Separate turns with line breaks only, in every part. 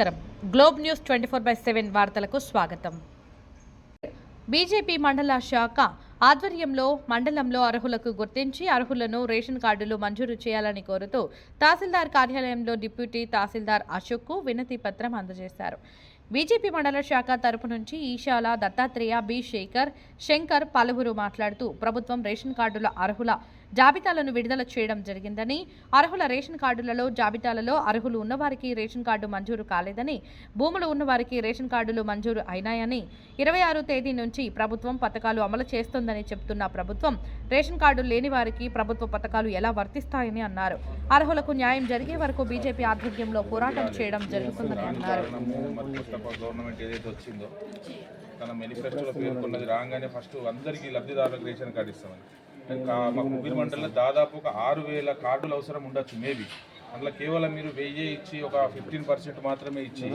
నమస్కారం. Globe news twenty four by seven వార్తలకు స్వాగతం. బీజేపీ మండల శాఖ ఆధ్వర్యంలో మండలంలో అర్హులకు గుర్తించి అర్హులను రేషన్ కార్డులు మంజూరు చేయాలని కోరుతూ తహసీల్దార్ కార్యాలయంలో డిప్యూటీ తహసీల్దార్ అశోక్కు వినతి పత్రం అందజేశారు. బీజేపీ మండల శాఖ తరపు నుంచి ఈశాల దత్తాత్రేయ బి. శేఖర్ శంకర్ పలువురు మాట్లాడుతూ ప్రభుత్వం రేషన్ కార్డుల అర్హుల జాబితాలను విడుదల చేయడం జరిగిందని అర్హుల రేషన్ కార్డులలో జాబితాలలో అర్హులు ఉన్నవారికి రేషన్ కార్డు మంజూరు కాలేదని భూములు ఉన్నవారికి రేషన్ కార్డులు మంజూరు అయినాయని ఇరవై ఆరు తేదీ నుంచి ప్రభుత్వం పథకాలు అమలు చేస్తోందని చెప్తున్న ప్రభుత్వం రేషన్ కార్డు లేని వారికి ప్రభుత్వ పథకాలు ఎలా వర్తిస్తాయని అన్నారు. అర్హులకు న్యాయం జరిగే వరకు బీజేపీ ఆధ్వర్యంలో పోరాటం చేయడం జరుగుతుందని అన్నారు.
గవర్నమెంట్ ఏదైతే వచ్చిందో తన మేనిఫెస్టోలో పేర్కొన్నది రాగానే ఫస్ట్ అందరికీ లబ్ధిదారులకు రేషన్ కార్డు ఇస్తామని. మా కుబీర్ మండలిలో దాదాపు ఒక ఆరు వేల కార్డులు అవసరం ఉండొచ్చు మేబీ. అందులో కేవలం మీరు వెయ్యి ఇచ్చి ఒక ఫిఫ్టీన్ పర్సెంట్ మాత్రమే ఇచ్చి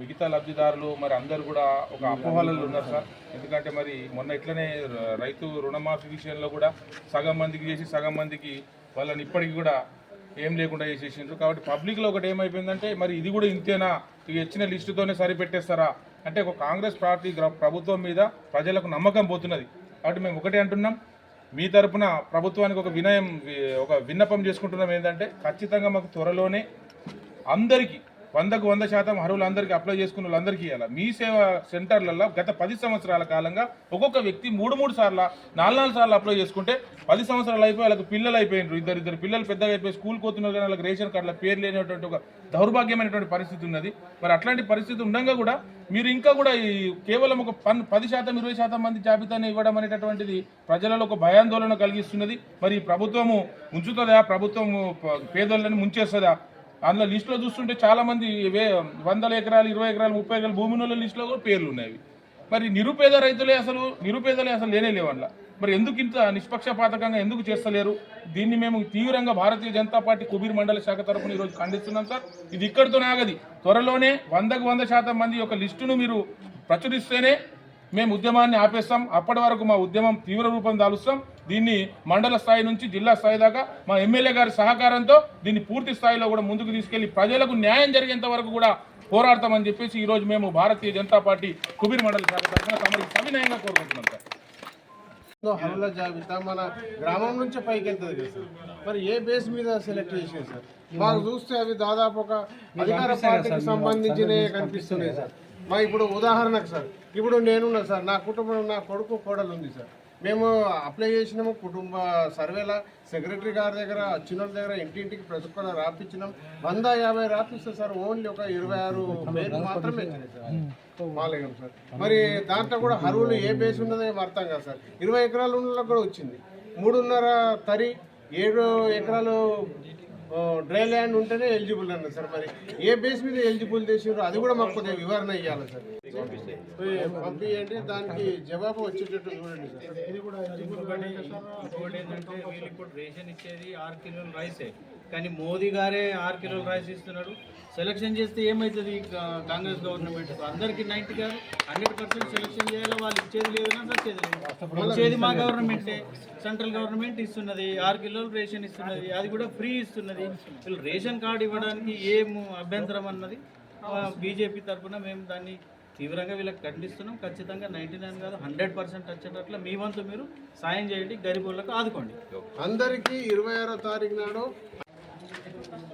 మిగతా లబ్ధిదారులు మరి అందరు కూడా ఒక అపోహలలో ఉన్నారు సార్. ఎందుకంటే మరి మొన్న ఇట్లనే రైతు రుణమాఫీ విషయంలో కూడా సగం మందికి చేసి సగం మందికి వాళ్ళని ఇప్పటికి కూడా ఏం లేకుండా చేసేసిండ్రు. కాబట్టి పబ్లిక్లో ఒకటి ఏమైపోయిందంటే మరి ఇది కూడా ఇంతేనా? ఇక ఇచ్చిన లిస్టుతోనే సరిపెట్టేస్తారా? అంటే ఒక కాంగ్రెస్ పార్టీ ప్రభుత్వం మీద ప్రజలకు నమ్మకం పోతున్నది. కాబట్టి మేము ఒకటే అంటున్నాం. మీ తరపున ప్రభుత్వానికి ఒక వినయం ఒక విన్నపం చేసుకుంటున్నాం ఏంటంటే ఖచ్చితంగా మాకు త్వరలోనే అందరికీ వందకు వంద శాతం అర్హులందరికీ అప్లై చేసుకున్న వాళ్ళందరికీ ఇవ్వాలి మీ సేవ సెంటర్లలో గత పది సంవత్సరాల కాలంగా ఒక్కొక్క వ్యక్తి మూడు మూడు సార్లు నాలుగు నాలుగు సార్లు అప్లై చేసుకుంటే పది సంవత్సరాలు అయిపోయి వాళ్ళకి పిల్లలు అయిపోయినారు. ఇద్దరు ఇద్దరు పిల్లలు పెద్దగా అయిపోయి స్కూల్ పోతున్నారు కానీ వాళ్ళకి రేషన్ కార్డుల పేరు లేనటువంటి ఒక దౌర్భాగ్యమైనటువంటి పరిస్థితి ఉన్నది. మరి అట్లాంటి పరిస్థితి ఉండగా కూడా మీరు ఇంకా కూడా ఈ కేవలం ఒక పన్ పది శాతం ఇరవై శాతం మంది జాబితాని ఇవ్వడం అనేటటువంటిది ప్రజలలో ఒక భయాందోళన కలిగిస్తున్నది. మరి ప్రభుత్వము ఉంచుతుందా? ప్రభుత్వము పేదోళ్ళని ముంచేస్తుందా? అందులో లిస్టులో చూస్తుంటే చాలామంది వే వందల ఎకరాలు ఇరవై ఎకరాలు ముప్పై ఎకరాలు భూమి ఉన్న లిస్టులో కూడా పేర్లు ఉన్నాయి. మరి నిరుపేద రైతులే అసలు నిరుపేదలే అసలు లేనే లేవట్ల మరి ఎందుకు ఇంత నిష్పక్షపాతకంగా ఎందుకు చేస్తలేరు? దీన్ని మేము తీవ్రంగా భారతీయ జనతా పార్టీ కుబీర్ మండల శాఖ తరఫున ఈరోజు ఖండిస్తున్నాం సార్. ఇది ఇక్కడితో ఆగది. త్వరలోనే వందకు వంద శాతం మంది యొక్క లిస్టును మీరు ప్రచురిస్తేనే మేము ఉద్యమాన్ని ఆపేస్తాం. అప్పటి వరకు మా ఉద్యమం తీవ్ర రూపం దాలుస్తాం. దీన్ని మండల స్థాయి నుంచి జిల్లా స్థాయి దాకా మా ఎమ్మెల్యే గారి సహకారంతో దీన్ని పూర్తి స్థాయిలో కూడా ముందుకు తీసుకెళ్ళి ప్రజలకు న్యాయం జరిగేంత వరకు కూడా పోరాడతామని చెప్పేసి ఈ రోజు మేము భారతీయ జనతా పార్టీ కుబీర్ మండల శాఖ తరఫున తమరికి సవినయంగా కోరుకుంటున్నాం సార్.
లో హరుల జాబితా మన గ్రామం నుంచే పైకి వెళ్తుంది కదా సార్. మరి ఏ బేస్ మీద సెలెక్ట్ చేసారు సార్? మాకు చూస్తే అవి దాదాపు ఒక అధికార పార్టీకి సంబంధించినవి కనిపిస్తున్నాయి సార్. మా ఇప్పుడు ఉదాహరణకు సార్ ఇప్పుడు నేనున్నా సార్ నా కుటుంబం నా కొడుకు కోడలు ఉంది సార్. మేము అప్లై చేసినాము కుటుంబ సర్వేల సెక్రటరీ గారి దగ్గర చిన్న వాళ్ళ దగ్గర ఇంటింటికి ప్రతి ఒక్కరు రాపించినాం వంద యాభై రాపిస్తే సార్ ఓన్లీ ఒక ఇరవై ఆరు పేర్లు మాత్రమే. సార్ మాలేగం సార్. మరి దాంట్లో కూడా హరువులు ఏ బేస్ ఉన్నదో ఏం అర్థం కాదు సార్. ఇరవై ఎకరాలు ఉన్న కూడా వచ్చింది. మూడున్నర తరి ఏడు ఎకరాలు డ్రై ల్యాండ్ ఉంటేనే ఎలిజిబుల్ అన్నారు సార్. మరి ఏ బేస్ మీద ఎలిజిబుల్ చేసారు అది కూడా మాకు కొద్దిగా వివరణ ఇవ్వాలి సార్. పంపించండి దానికి జవాబు వచ్చేటట్టు చూడండి సార్. ఇది కూడా
ఇప్పుడు రేషన్ ఇచ్చేది ఆరు కిలోలు రైసే. కానీ మోదీ గారే ఆరు కిలోలు రైస్ ఇస్తున్నాడు సెలక్షన్ చేస్తే ఏమవుతుంది కాంగ్రెస్ గవర్నమెంట్ అందరికి నైన్టీ కాదు. హండ్రెడ్ పర్సెంట్ సెలక్షన్ చేయాలి? వాళ్ళు ఇచ్చేది లేదన్నా వచ్చేది లేదు. ఇచ్చేది మా గవర్నమెంటే సెంట్రల్ గవర్నమెంట్ ఇస్తున్నది. ఆరు కిలోలు రేషన్ ఇస్తున్నది. అది కూడా ఫ్రీ ఇస్తున్నది. వీళ్ళు రేషన్ కార్డు ఇవ్వడానికి ఏం అభ్యంతరం అన్నది బీజేపీ తరఫున మేము దాన్ని తీవ్రంగా వీళ్ళకి ఖండిస్తున్నాం. ఖచ్చితంగా నైంటీ నైన్ కాదు హండ్రెడ్ పర్సెంట్ వచ్చేటట్లు మీ వంతు మీరు సాయం చేయండి. గరీబులకు ఆదుకోండి.
అందరికీ ఇరవై ఆరో తారీఖు నాడు Thank you.